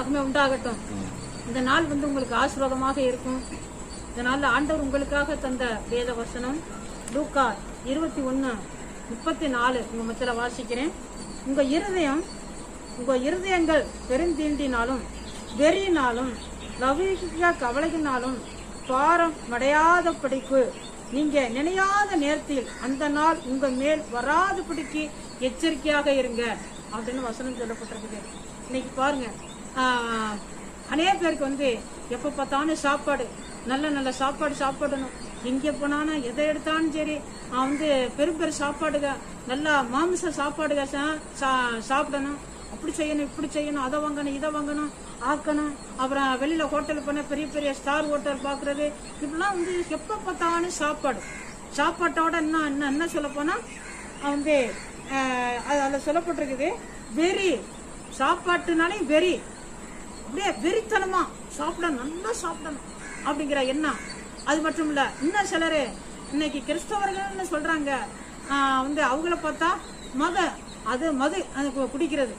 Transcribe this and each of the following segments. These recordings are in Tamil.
தேவனுக்கே மகிமை உண்டாகட்டும். இந்த நாள் வந்து உங்களுக்கு ஆசீர்வாதமாக இருக்கும். இந்த நாளில் ஆண்டவர் உங்களுக்காக தந்த வேத வசனம் லூக்கா இருபத்தி ஒன்று முப்பத்தி நாலு உங்கள் மத்தியில் வாசிக்கிறேன். உங்கள் இருதயம் உங்கள் இருதயங்கள் பெருந்தீண்டினாலும் வெறியினாலும் லௌகிக கவலையினாலும் பாரம் மடையாதபடிக்கு நீங்கள் நினையாத நேரத்தில் அந்த நாள் உங்கள் மேல் வராதபடிக்கு எச்சரிக்கையாக இருங்க. அப்படின்னு வசனம் சொல்லப்பட்டிருக்குது. இன்னைக்கு பாருங்கள் அநேக பேருக்கு வந்து எப்போ பார்த்தாலும் சாப்பாடு நல்ல நல்ல சாப்பாடு சாப்பிடணும். எங்கே போனாலும் எதை எடுத்தாலும் சரி அவன் வந்து பெரும் பெரும் சாப்பாடுக நல்லா மாமிச சாப்பாடுக சா- சா- சாப்பிடணும். அப்படி செய்யணும் இப்படி செய்யணும் அதை வாங்கணும் இதை வாங்கணும் ஆக்கணும். அப்புறம் வெளியில் ஹோட்டல் போன பெரிய பெரிய ஸ்டார் ஹோட்டல் பார்க்குறது. இப்படிலாம் வந்து எப்போ பார்த்தாலும் சாப்பாடு. சாப்பாட்டோட என்ன என்ன என்ன சொல்ல அவன் வந்து அது அதில் சொல்லப்பட்டிருக்குது வெறி. சாப்பாட்டுனாலே வெறி. அப்படியே வெறித்தனமா சாப்பிடணும் நல்லா சாப்பிடணும் அப்படிங்கிற எண்ணம். அது மட்டும் இல்ல இன்னும் சிலரு இன்னைக்கு கிறிஸ்தவர்கள்னு சொல்றாங்க. வந்து அவங்கள பார்த்தா மத அது மது அது கு- குடிக்கிறது.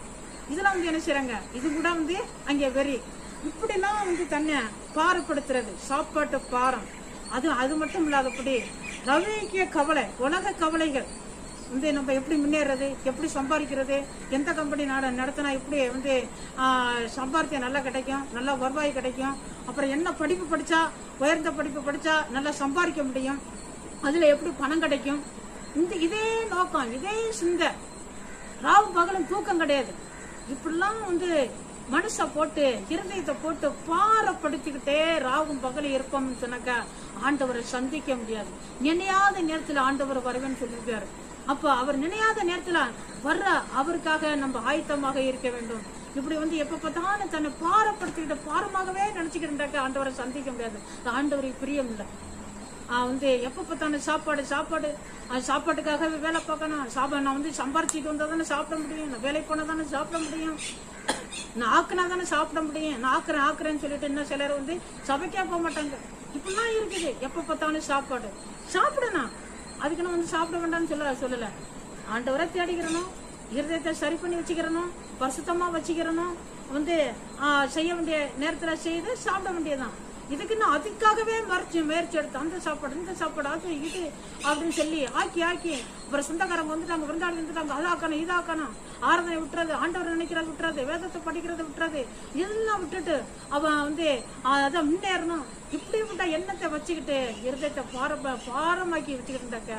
இதெல்லாம் வந்து என்ன செய்யறாங்க இது கூட வந்து அங்கே வெறி. இப்படிலாம் வந்து தன்னை பாரப்படுத்துறது சாப்பாட்டு பாரம். அது அது மட்டும் இல்லாதபடி ரவிக்கிய கவலை உலக கவலைகள் வந்து நம்ம எப்படி முன்னேறது எப்படி சம்பாதிக்கிறது எந்த கம்பெனி நட நடத்தினா எப்படி வந்து ஆஹ், சம்பாத்தியம் நல்லா கிடைக்கும் நல்லா வருவாய் கிடைக்கும் அப்புறம் என்ன படிப்பு படிச்சா உயர்ந்த படிப்பு படிச்சா நல்லா சம்பாதிக்க முடியும் அதுல எப்படி பணம் கிடைக்கும்? இந்த இதே நோக்கம் இதே சிந்தை. ராவு பகலும் தூக்கம் கிடையாது. இப்படிலாம் வந்து மனசை போட்டு இருதயத்தை போட்டு பாரப்படுத்திக்கிட்டே ராவும் பகல் இருப்போம்னு சொன்னாக்கா ஆண்டவரை சந்திக்க முடியாது. நினையாத நேரத்துல ஆண்டவர் வருவேன்னு சொல்லியிருக்காரு. அப்ப அவர் நினையாத நேரத்துல வர்ற அவருக்காக நம்ம ஆயத்தமாக இருக்க வேண்டும். இப்படி வந்து எப்ப பார்த்தாலும் தன்னை பாரப்படுத்திக்கிட்ட பாரமாகவே நினைச்சுக்கிட்டாக்க ஆண்டவரை சந்திக்க முடியாது. ஆண்டவரை பிரியம் இல்லை. ஆஹ் வந்து எப்ப பார்த்தாலும் சாப்பாடு சாப்பாடு அது சாப்பாட்டுக்காகவே வேலை பார்க்கணும். சாப்பாடு நான் வந்து சம்பாரிச்சிட்டு வந்தா தானே சாப்பிட முடியும். நான் வேலைக்கு போனா தானே சாப்பிட முடியும். நான் ஆக்குனா தானே சாப்பிட முடியும். நான் ஆக்குறேன் ஆக்குறேன்னு சொல்லிட்டு இன்னும் சிலர் வந்து சபைக்கே போக மாட்டாங்க. இப்படிலாம் இருக்குது. எப்ப பார்த்தாலும் சாப்பாடு. சாப்பிடணும். அதுக்கு நான் வந்து சாப்பிட வேண்டாம்னு சொல்ல சொல்லலை. ஆண்டவரை தேடிக்கிறணும் இருதயத்தை சரி பண்ணி வச்சுக்கிறனும் பரிசுத்தமாக வச்சுக்கிறணும் வந்து செய்ய வேண்டிய நேரத்தில் செய்து சாப்பிட வேண்டியதுதான். இதுக்கு நான் அதுக்காகவே மறைச்சு முயற்சி எடுத்து அந்த சாப்பாடு இந்த சாப்பாடு அது இது அப்படின்னு சொல்லி ஆக்கி ஆக்கி அப்புறம் சொந்தக்காரங்க வந்துட்டாங்க விருந்தாளி வந்துட்டாங்க அதை ஆக்கணும் இதை ஆக்கணும். ஆராதனை விட்டுறது ஆண்டவர் நினைக்கிறது விட்டுறது வேதத்தை படிக்கிறத விட்டுறது இதெல்லாம் விட்டுட்டு அவன் வந்து அதை முன்னேறணும். இப்படி எண்ணத்தை வச்சுக்கிட்டு இருதயத்தை பார பாரமாக்கி வச்சுக்கிட்டு இருந்தாக்க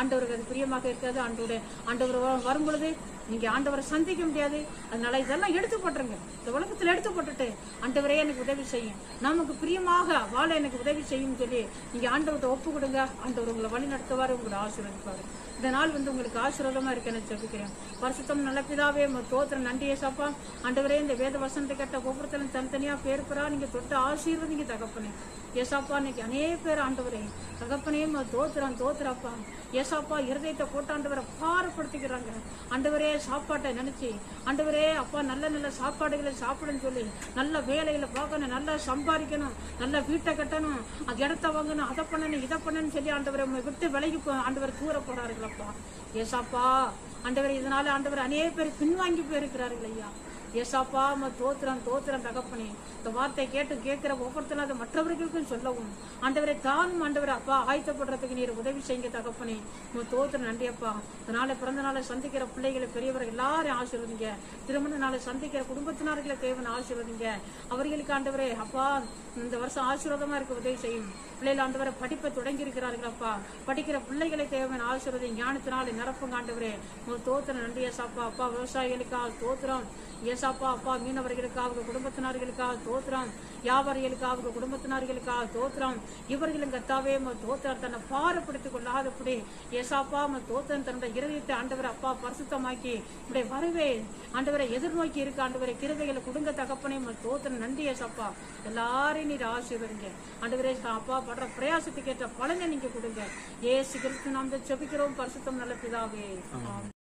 ஆண்டவருக்கு அது பிரியமாக இருக்காது. ஆண்டோட ஆண்டவர் வரும் பொழுது நீங்க ஆண்டவரை சந்திக்க முடியாது. அதனால இதெல்லாம் எடுத்து போட்டுருங்க. இந்த உலகத்துல எடுத்து போட்டுட்டு ஆண்டவரே எனக்கு உதவி செய்யும். நமக்கு பிரியமாக வாழ எனக்கு உதவி செய்யும் சொல்லி நீங்க ஆண்டவர்கிட்ட ஒப்பு கொடுங்க. ஆண்டவர் உங்களை வழி நடத்துவாரு உங்களை ஆசீர்வதிப்பாரு. இந்த நாள் வந்து உங்களுக்கு ஆசீர்வாதமா இருக்கேன்னு சொல்லிக்கிறேன் வருஷத்தம் நல்ல பிதாவே உங்க நன்றியே சாப்பா. ஆண்டவரே இந்த வேத வசனத்தை கேட்ட ஒவ்வொருத்தரும் தனித்தனியா பேர் பெறா நீங்க தொட்டு ஆசீர்வதிங்க தகப்பனே. ஏசாப்பா இன்னைக்கு அநேக பேர் ஆண்டவரே தகப்பனே உங்க தோத்திரம் தோத்திரப்பா ஏசாப்பா இருதயத்தை போட்டாண்டவரை பாரப்படுத்திக்கிறாங்க. ஆண்டவரே சாப்பாட்டை நினைச்சு ஆண்டவரே அப்பா நல்ல நல்ல சாப்பாடுகளை சாப்பிடுன்னு சொல்லி நல்ல வேலையில பார்க்கணும் நல்லா சம்பாதிக்கணும் நல்ல வீட்டை கட்டணும் அது இடத்த வாங்கணும் அதை பண்ணணும் இதை பண்ணணும் சொல்லி ஆண்டவரை விட்டு விலகி போ- ஆண்டவர் தூர போறாருங்களப்பா. ஏசாப்பா ஆண்டவர் இதனால ஆண்டவர் அநேக பேர் பின்வாங்கி போயிருக்கிறார்கள் ஐயா. ஏசாப்பா ம தோத்திரம் தோத்திரம் தகப்பனே. இந்த வார்த்தை கேட்டு கேட்கிற ஒவ்வொருத்தரும் அதை மற்றவர்களுக்கும் சொல்லவும். ஆண்டவரை தானும் ஆண்டவரை அப்பா ஆயத்தப்படுறதுக்கு நீர் உதவி செய்யுங்க தகப்பனே. உங்க தோத்திரம் நன்றியப்பா நாளை பிறந்த நாளை சந்திக்கிற பிள்ளைகளை பெரியவர்கள் எல்லாரும் ஆசீர்வதிங்க. திருமண நாளை சந்திக்கிற குடும்பத்தினர்களை தேவன் ஆசீர்வதிங்க. அவர்களுக்கு ஆண்டவரே அப்பா இந்த வருஷம் ஆசீர்வாதமா இருக்க உதவி செய்யும். பிள்ளைகள் ஆண்டவரை படிப்பை தொடங்கி இருக்கிறார்களப்பா படிக்கிற பிள்ளைகளை தேவன் ஆசீர்வதி ஞானத்தினால நிரப்புங்க ஆண்டவரே. உங்க தோத்திரம் நன்றி ஏசாப்பா. அப்பா விவசாயிகளுக்காக தோத்திரம் ஏசாப்பா அப்பா மீனவர்களுக்காக குடும்பத்தினர்களுக்காக தோத்திரம் வியாபாரிகளுக்காக குடும்பத்தினர்களுக்காக தோத்திரம் இவர்களும் கத்தாவே உங்க தோத்திரம் தன்னை பாரப்படுத்திக் கொள்ளாதபடி ஏசாப்பா உங்க தோத்திரம் தன்னுடைய இருதயத்தை ஆண்டவர் அப்பா பரிசுத்தமாக்கி இப்படி வரவே ஆண்டவரை எதிர்நோக்கி இருக்க ஆண்டவரை கிருவைகளை கொடுங்க தகப்பனே உங்க தோத்திரம் நன்றி ஏசாப்பா. எல்லாரையும் நீர் ஆசீர்வதிங்க. ஆண்டவரே அப்பா படுற பிரயாசத்துக்கு ஏற்ற பலனை நீங்க கொடுங்க. ஏசு கிறிஸ்து நாம் செபிக்கிறோம் பரிசுத்தம் நல்ல பிதாவே.